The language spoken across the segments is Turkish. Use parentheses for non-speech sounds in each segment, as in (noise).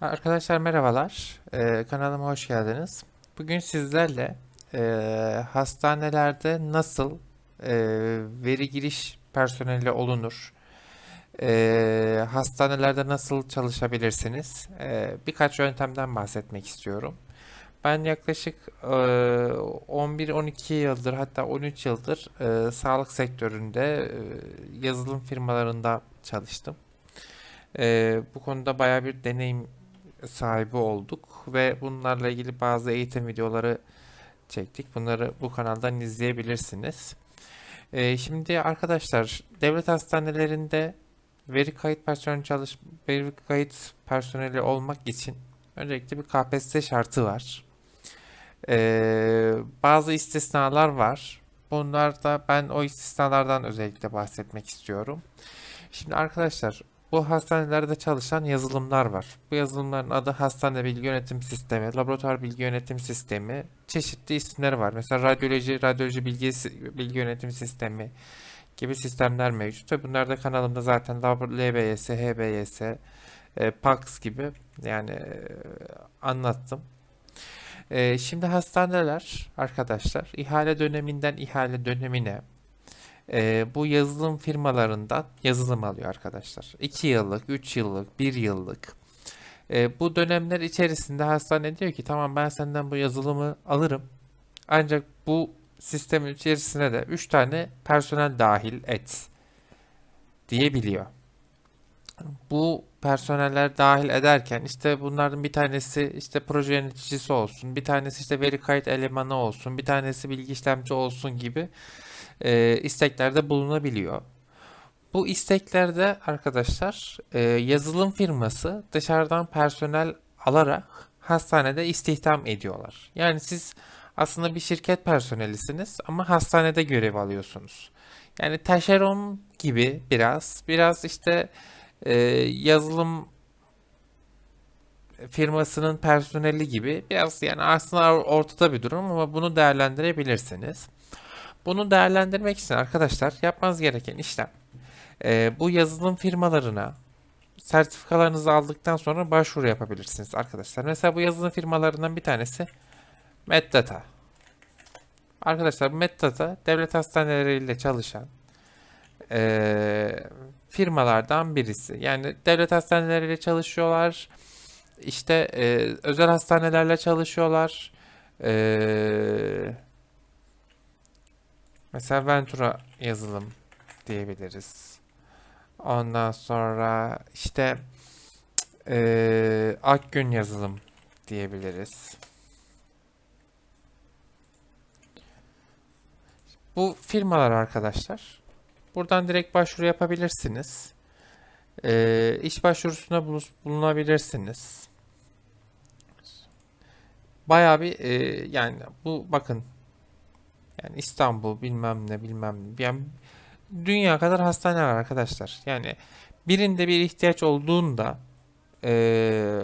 Arkadaşlar merhabalar. Ee, kanalıma hoş geldiniz. Bugün sizlerle e, hastanelerde nasıl e, veri giriş personeli olunur, e, hastanelerde nasıl çalışabilirsiniz, e, birkaç yöntemden bahsetmek istiyorum. Ben yaklaşık e, 11-12 yıldır hatta 13 yıldır e, sağlık sektöründe e, yazılım firmalarında çalıştım. E, bu konuda bayağı bir deneyim sahibi olduk ve bunlarla ilgili bazı eğitim videoları çektik. Bunları bu kanaldan izleyebilirsiniz. Ee, şimdi arkadaşlar devlet hastanelerinde veri kayıt personeli çalış veri kayıt personeli olmak için öncelikle bir KPSS şartı var. Ee, bazı istisnalar var. Bunlarda ben o istisnalardan özellikle bahsetmek istiyorum. Şimdi arkadaşlar bu hastanelerde çalışan yazılımlar var. Bu yazılımların adı hastane bilgi yönetim sistemi, laboratuvar bilgi yönetim sistemi, çeşitli isimleri var. Mesela radyoloji, radyoloji bilgi, bilgi yönetim sistemi gibi sistemler mevcut. Ve bunlar da kanalımda zaten LBS, HBS, e, PAX gibi yani e, anlattım. E, şimdi hastaneler arkadaşlar ihale döneminden ihale dönemine e, bu yazılım firmalarından yazılım alıyor arkadaşlar. 2 yıllık, 3 yıllık, 1 yıllık. E, bu dönemler içerisinde hastane diyor ki tamam ben senden bu yazılımı alırım. Ancak bu sistemin içerisine de 3 tane personel dahil et diyebiliyor. Bu personeller dahil ederken işte bunların bir tanesi işte proje yöneticisi olsun, bir tanesi işte veri kayıt elemanı olsun, bir tanesi bilgi işlemci olsun gibi e, isteklerde bulunabiliyor. Bu isteklerde arkadaşlar e, yazılım firması dışarıdan personel alarak hastanede istihdam ediyorlar. Yani siz aslında bir şirket personelisiniz ama hastanede görev alıyorsunuz. Yani taşeron gibi biraz, biraz işte e, yazılım firmasının personeli gibi biraz yani aslında ortada bir durum ama bunu değerlendirebilirsiniz. Bunu değerlendirmek için arkadaşlar yapmanız gereken işlem e, bu yazılım firmalarına sertifikalarınızı aldıktan sonra başvuru yapabilirsiniz arkadaşlar. Mesela bu yazılım firmalarından bir tanesi Meddata. Arkadaşlar Meddata devlet hastaneleriyle çalışan e, firmalardan birisi. Yani devlet hastaneleriyle çalışıyorlar. İşte e, özel hastanelerle çalışıyorlar. Eee Mesela Ventura yazılım diyebiliriz. Ondan sonra işte e, Akgün yazılım diyebiliriz. Bu firmalar arkadaşlar. Buradan direkt başvuru yapabilirsiniz. E, iş başvurusunda bulunabilirsiniz. Bayağı bir e, yani bu bakın yani İstanbul bilmem ne bilmem ne. Yani dünya kadar hastane var arkadaşlar. Yani birinde bir ihtiyaç olduğunda ee,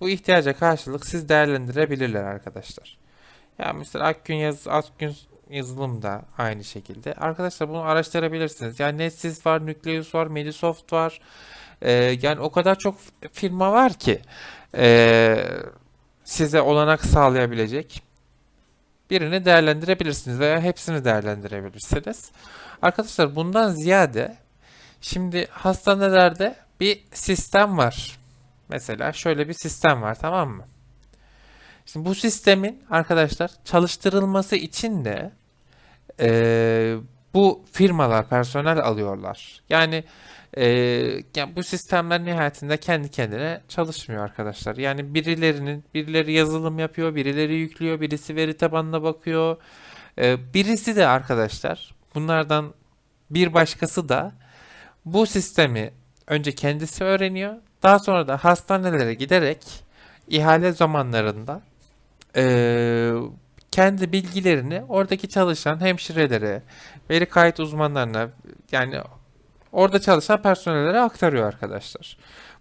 bu ihtiyaca karşılık siz değerlendirebilirler arkadaşlar. Ya yani mesela Akgün yaz Akgün yazılım da aynı şekilde. Arkadaşlar bunu araştırabilirsiniz. Yani Netsiz var, Nucleus var, Medisoft var. Ee, yani o kadar çok firma var ki ee, size olanak sağlayabilecek birini değerlendirebilirsiniz veya hepsini değerlendirebilirsiniz. Arkadaşlar bundan ziyade şimdi hastanelerde bir sistem var. Mesela şöyle bir sistem var tamam mı? Şimdi bu sistemin arkadaşlar çalıştırılması için de e, bu firmalar personel alıyorlar. Yani e, yani bu sistemler nihayetinde kendi kendine çalışmıyor arkadaşlar. Yani birilerinin birileri yazılım yapıyor, birileri yüklüyor, birisi veri tabanına bakıyor. E, birisi de arkadaşlar bunlardan bir başkası da bu sistemi önce kendisi öğreniyor. Daha sonra da hastanelere giderek ihale zamanlarında e, kendi bilgilerini oradaki çalışan hemşirelere, veri kayıt uzmanlarına yani orada çalışan personellere aktarıyor arkadaşlar.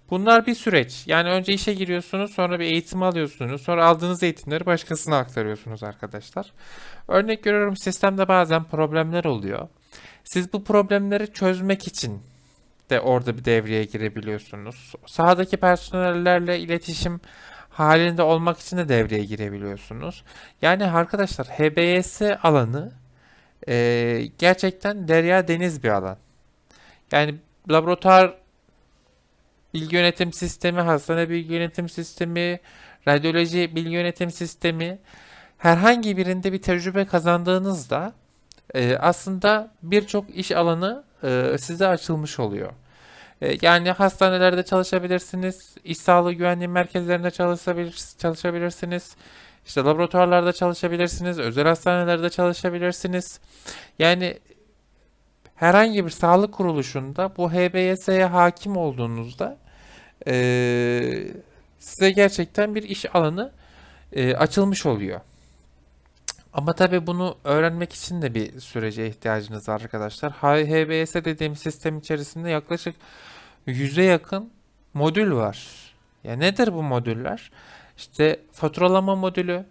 Bunlar bir süreç. Yani önce işe giriyorsunuz, sonra bir eğitim alıyorsunuz, sonra aldığınız eğitimleri başkasına aktarıyorsunuz arkadaşlar. Örnek görüyorum sistemde bazen problemler oluyor. Siz bu problemleri çözmek için de orada bir devreye girebiliyorsunuz. Sahadaki personellerle iletişim halinde olmak için de devreye girebiliyorsunuz. Yani arkadaşlar HBS alanı e, gerçekten derya deniz bir alan. Yani laboratuvar bilgi yönetim sistemi, hastane bilgi yönetim sistemi, radyoloji bilgi yönetim sistemi herhangi birinde bir tecrübe kazandığınızda e, aslında birçok iş alanı e, size açılmış oluyor. E, yani hastanelerde çalışabilirsiniz, iş sağlığı güvenliği merkezlerinde çalışabilir, çalışabilirsiniz, işte laboratuvarlarda çalışabilirsiniz, özel hastanelerde çalışabilirsiniz. Yani herhangi bir sağlık kuruluşunda bu HBS'ye hakim olduğunuzda e, size gerçekten bir iş alanı e, açılmış oluyor. Ama tabii bunu öğrenmek için de bir sürece ihtiyacınız var arkadaşlar. HBS dediğim sistem içerisinde yaklaşık 100'e yakın modül var. Ya nedir bu modüller? İşte faturalama modülü,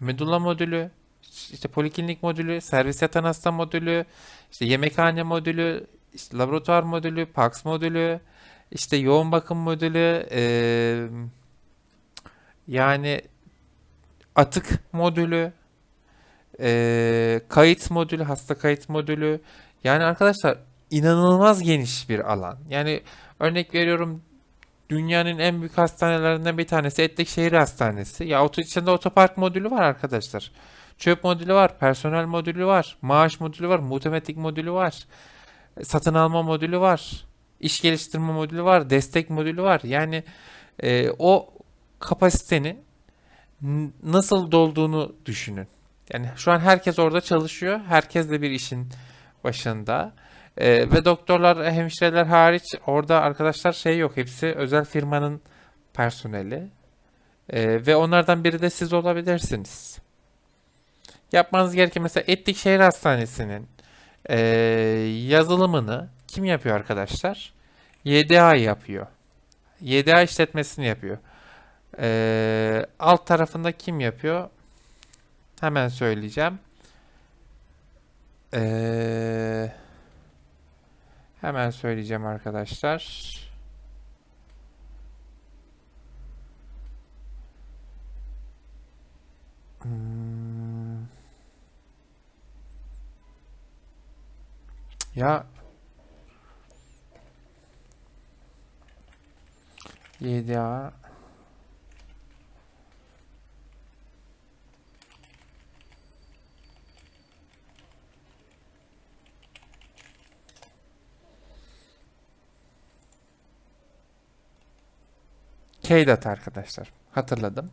medulla modülü, işte poliklinik modülü, servis yatan hasta modülü, işte yemekhane modülü, işte laboratuvar modülü, PAX modülü, işte yoğun bakım modülü, eee, yani atık modülü, eee, kayıt modülü, hasta kayıt modülü. Yani arkadaşlar inanılmaz geniş bir alan. Yani örnek veriyorum dünyanın en büyük hastanelerinden bir tanesi Etlikşehir Hastanesi. Ya oto, içinde otopark modülü var arkadaşlar. Çöp modülü var, personel modülü var, maaş modülü var, matematik modülü var, satın alma modülü var, iş geliştirme modülü var, destek modülü var. Yani e, o kapasitenin n- nasıl dolduğunu düşünün. Yani şu an herkes orada çalışıyor. Herkes de bir işin başında. Ee, ve doktorlar, hemşireler hariç orada arkadaşlar şey yok. Hepsi özel firmanın personeli. Ee, ve onlardan biri de siz olabilirsiniz. Yapmanız gereken mesela Etlik Şehir Hastanesi'nin ee, yazılımını kim yapıyor arkadaşlar? YDA yapıyor. YDA işletmesini yapıyor. Ee, alt tarafında kim yapıyor? Hemen söyleyeceğim. Ee, hemen söyleyeceğim arkadaşlar. Hmm, ya 7A KDAT arkadaşlar. Hatırladım.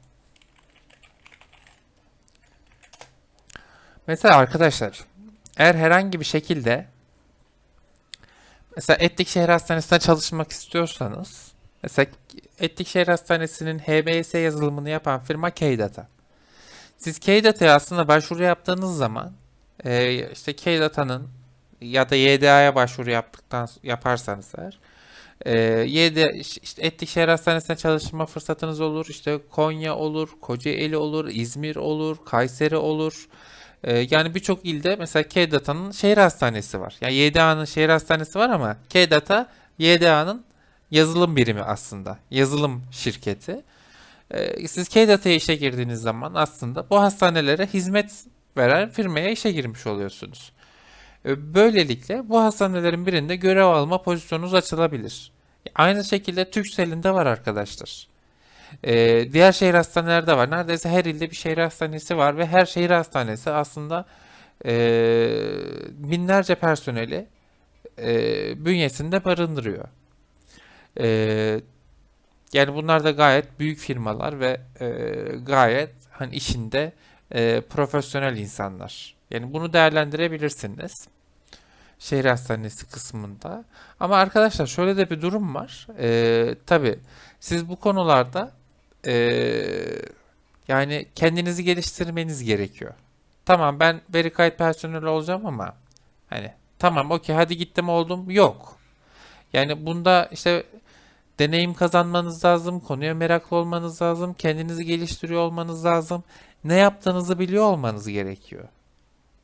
Mesela arkadaşlar eğer herhangi bir şekilde mesela Etlikşehir Hastanesi'nde çalışmak istiyorsanız mesela Etlikşehir Hastanesi'nin HBS yazılımını yapan firma KDATA. Siz KDATa'ya aslında başvuru yaptığınız zaman işte KDATA'nın ya da YDA'ya başvuru yaptıktan yaparsanız eğer e, YD, işte Etlikşehir Hastanesi'nde çalışma fırsatınız olur. İşte Konya olur, Kocaeli olur, İzmir olur, Kayseri olur. Ee, yani birçok ilde mesela KDATA'nın şehir hastanesi var. Yani YDA'nın şehir hastanesi var ama KDATA YDA'nın yazılım birimi aslında. Yazılım şirketi. Ee, siz KDATA'ya işe girdiğiniz zaman aslında bu hastanelere hizmet veren firmaya işe girmiş oluyorsunuz. Ee, Böylelikle bu hastanelerin birinde görev alma pozisyonunuz açılabilir. Aynı şekilde Turkcell'in de var arkadaşlar. Ee, diğer şehir hastaneleri de var. Neredeyse her ilde bir şehir hastanesi var ve her şehir hastanesi aslında ee, binlerce personeli ee, bünyesinde barındırıyor. Ee, yani bunlar da gayet büyük firmalar ve gayet hani işinde ee, profesyonel insanlar. Yani bunu değerlendirebilirsiniz şehir hastanesi kısmında. Ama arkadaşlar şöyle de bir durum var. Ee, tabii siz bu konularda ee, yani kendinizi geliştirmeniz gerekiyor. Tamam ben veri kayıt personeli olacağım ama hani tamam okey hadi gittim oldum yok. Yani bunda işte deneyim kazanmanız lazım, konuya meraklı olmanız lazım, kendinizi geliştiriyor olmanız lazım, ne yaptığınızı biliyor olmanız gerekiyor.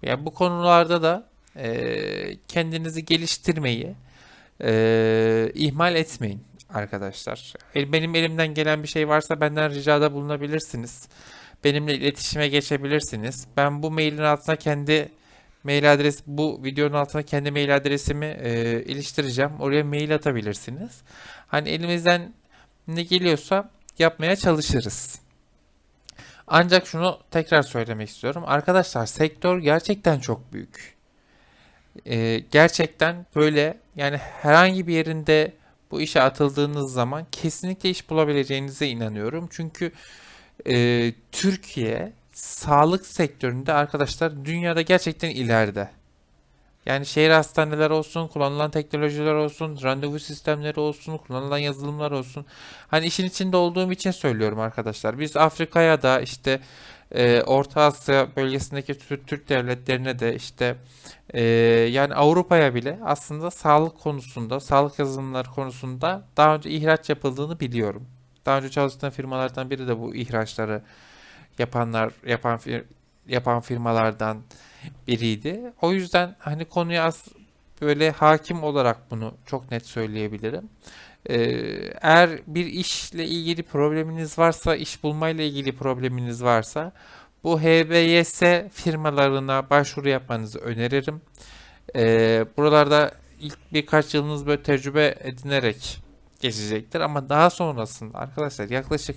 Yani bu konularda da e, kendinizi geliştirmeyi Ee, ihmal etmeyin arkadaşlar. Benim elimden gelen bir şey varsa benden ricada bulunabilirsiniz. Benimle iletişime geçebilirsiniz. Ben bu mailin altına kendi mail adres bu videonun altına kendi mail adresimi e, iliştireceğim. Oraya mail atabilirsiniz. Hani elimizden ne geliyorsa yapmaya çalışırız. Ancak şunu tekrar söylemek istiyorum. Arkadaşlar sektör gerçekten çok büyük. Ee, gerçekten böyle yani herhangi bir yerinde bu işe atıldığınız zaman kesinlikle iş bulabileceğinize inanıyorum. Çünkü e, Türkiye sağlık sektöründe arkadaşlar dünyada gerçekten ileride. Yani şehir hastaneler olsun, kullanılan teknolojiler olsun, randevu sistemleri olsun, kullanılan yazılımlar olsun. Hani işin içinde olduğum için söylüyorum arkadaşlar. Biz Afrika'ya da işte e, Orta Asya bölgesindeki Tür- Türk devletlerine de işte e, yani Avrupa'ya bile aslında sağlık konusunda, sağlık yazılımları konusunda daha önce ihraç yapıldığını biliyorum. Daha önce çalıştığım firmalardan biri de bu ihraçları yapanlar, yapan fir- yapan firmalardan biriydi. O yüzden hani konuya az böyle hakim olarak bunu çok net söyleyebilirim. Ee, eğer bir işle ilgili probleminiz varsa, iş bulmayla ilgili probleminiz varsa bu HBYS firmalarına başvuru yapmanızı öneririm. Ee, buralarda ilk birkaç yılınız böyle tecrübe edinerek geçecektir ama daha sonrasında arkadaşlar yaklaşık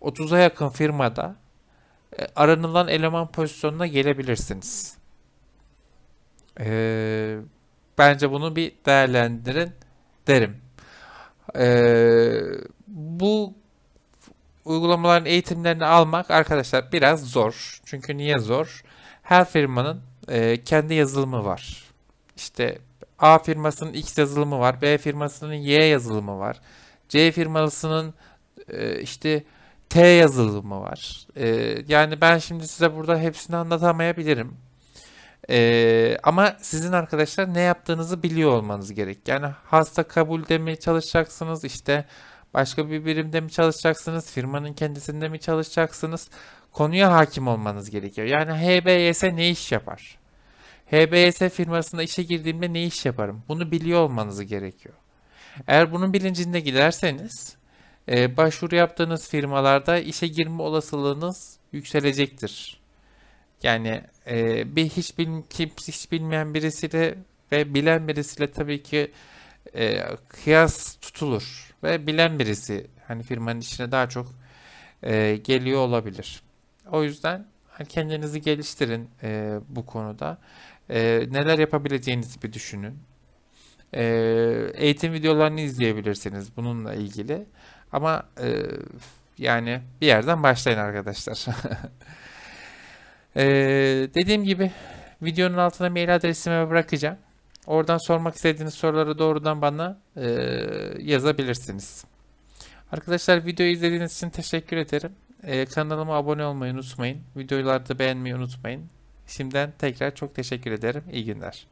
30'a yakın firmada aranılan eleman pozisyonuna gelebilirsiniz. Ee, bence bunu bir değerlendirin derim. Ee, bu uygulamaların eğitimlerini almak arkadaşlar biraz zor. Çünkü niye zor? Her firmanın e, kendi yazılımı var. İşte A firmasının X yazılımı var, B firmasının Y yazılımı var, C firmasının e, işte T yazılımı var. E, yani ben şimdi size burada hepsini anlatamayabilirim. Ee, ama sizin arkadaşlar ne yaptığınızı biliyor olmanız gerek. Yani hasta kabulde mi çalışacaksınız, işte başka bir birimde mi çalışacaksınız, firmanın kendisinde mi çalışacaksınız? Konuya hakim olmanız gerekiyor. Yani HBS ne iş yapar? HBS firmasında işe girdiğimde ne iş yaparım? Bunu biliyor olmanız gerekiyor. Eğer bunun bilincinde giderseniz, e, başvuru yaptığınız firmalarda işe girme olasılığınız yükselecektir. Yani e, bir hiç, bil, hiç bilmeyen birisiyle ve bilen birisiyle tabii ki e, kıyas tutulur. Ve bilen birisi hani firmanın içine daha çok e, geliyor olabilir. O yüzden hani kendinizi geliştirin bu konuda. Neler yapabileceğinizi bir düşünün. Eğitim videolarını izleyebilirsiniz bununla ilgili. Ama e, yani bir yerden başlayın arkadaşlar. Ee, (laughs) dediğim gibi videonun altına mail adresimi bırakacağım. Oradan sormak istediğiniz soruları doğrudan bana e, yazabilirsiniz. Arkadaşlar videoyu izlediğiniz için teşekkür ederim. Ee, kanalıma abone olmayı unutmayın. Videoları da beğenmeyi unutmayın. Şimdiden tekrar çok teşekkür ederim. İyi günler.